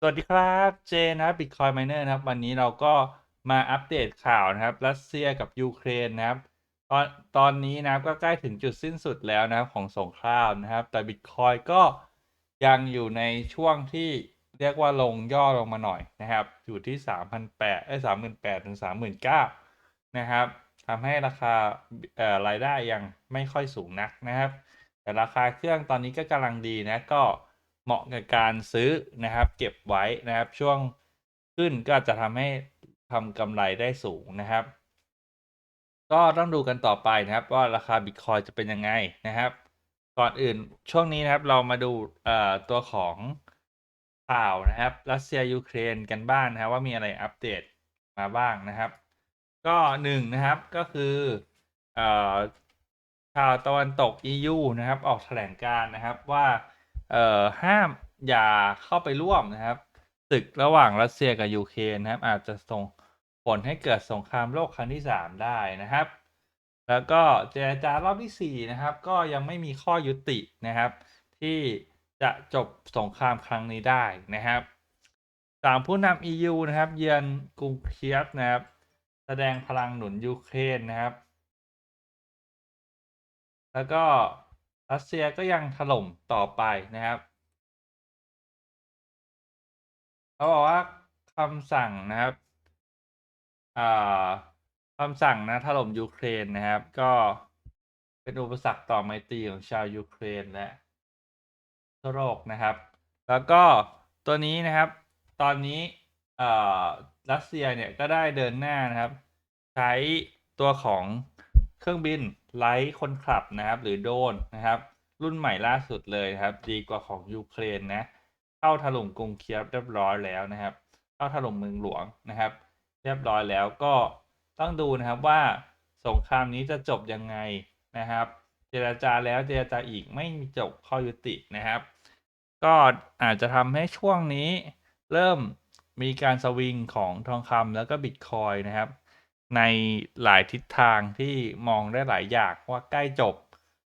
สวัสดีครับเจนะครับ Bitcoin Miner นะครับ วันนี้เราก็มาอัปเดตข่าวนะครับ รัสเซียกับยูเครนนะครับ ตอนตอนนี้นะครับก็ใกล้ถึงจุดสิ้นสุดแล้วนะครับของสงครามนะครับ แต่ Bitcoin ก็ยังอยู่ในช่วงที่เรียกว่าลงย่อลงมาหน่อยนะครับ อยู่ที่ 3,800เอ้ย38,000ถึง39,000นะครับทำให้ราคาเอ่อรายได้ยังไม่ค่อยสูงนักนะครับ แต่ราคาเครื่องตอนนี้ก็กำลังดีนะก็ เหมาะกับการซื้อนะครับ เก็บไว้นะครับ ช่วงขึ้นก็จะทำให้ทำกำไรได้สูงนะครับ ก็ต้องดูกันต่อไปนะครับ ว่าราคาบิตคอยจะเป็นยังไงนะครับ ก่อนอื่นช่วงนี้นะครับเรามาดูตัวของข่าวนะครับรัสเซียยูเครนกันบ้างนะครับว่ามีอะไรอัปเดตมาบ้างนะครับ ก็หนึ่งนะครับก็คือเอ่อชาวตะวันตก EU นะครับ ออกแถลงการนะครับว่า เอ่อห้ามอย่าเข้าไปร่วมนะครับศึกระหว่างรัสเซียกับยูเครนนะครับ อาจจะส่งผลให้เกิดสงครามโลกครั้งที่ 3 ได้นะครับ แล้วก็เจรจารอบที่ 4 นะครับ ก็ยังไม่มีข้อยุตินะครับ ที่จะจบสงครามครั้งนี้ได้นะครับสามผู้นำ EU นะครับ เยือนกรุงเคียฟนะครับ แสดงพลังหนุนยูเครนนะครับ แล้วก็ รัสเซียก็ยังถล่มต่อไปนะครับเขาบอกว่าคำสั่งนะครับอ่าคำสั่งนะถล่มยูเครนนะครับ ก็เป็นอุปสรรคต่อไมตรีของชาวยูเครนและทั่วโลกนะครับ แล้วก็ตัวนี้นะครับ ตอนนี้รัสเซียเนี่ยก็ได้เดินหน้านะครับ ใช้ตัวของ ครื่องบินไร้คนขับนะครับหรือโดนนะครับ รุ่นใหม่ล่าสุดเลยครับ ดีกว่าของยูเครนนะเข้าถล่มกรุงเคียฟเรียบร้อยแล้วนะครับ เข้าถล่มเมืองหลวงนะครับ เรียบร้อยแล้วก็ต้องดูนะครับว่าสงครามนี้จะจบยังไงนะครับ เจรจาแล้วเจรจาอีกไม่มีจบข้อยุตินะครับ ก็อาจจะทำให้ช่วงนี้เริ่มมีการสวิงของทองคำแล้วก็บิตคอยนะครับ ในหลายทิศทางที่มองได้หลายอย่างว่าใกล้จบ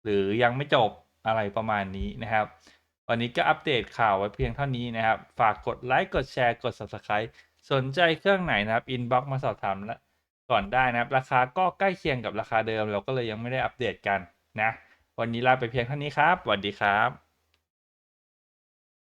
หรือยังไม่จบอะไรประมาณนี้นะครับ วันนี้ก็อัปเดตข่าวไว้เพียงเท่านี้นะครับ ฝากกดไลค์กดแชร์กด Subscribe สนใจเครื่องไหนนะครับอินบ็อกมาสอบถามและก่อนได้นะครับ ราคาก็ใกล้เคียงกับราคาเดิม เราก็เลยยังไม่ได้อัปเดตกันนะ วันนี้ลาไปเพียงเท่านี้ครับสวัสดีครับ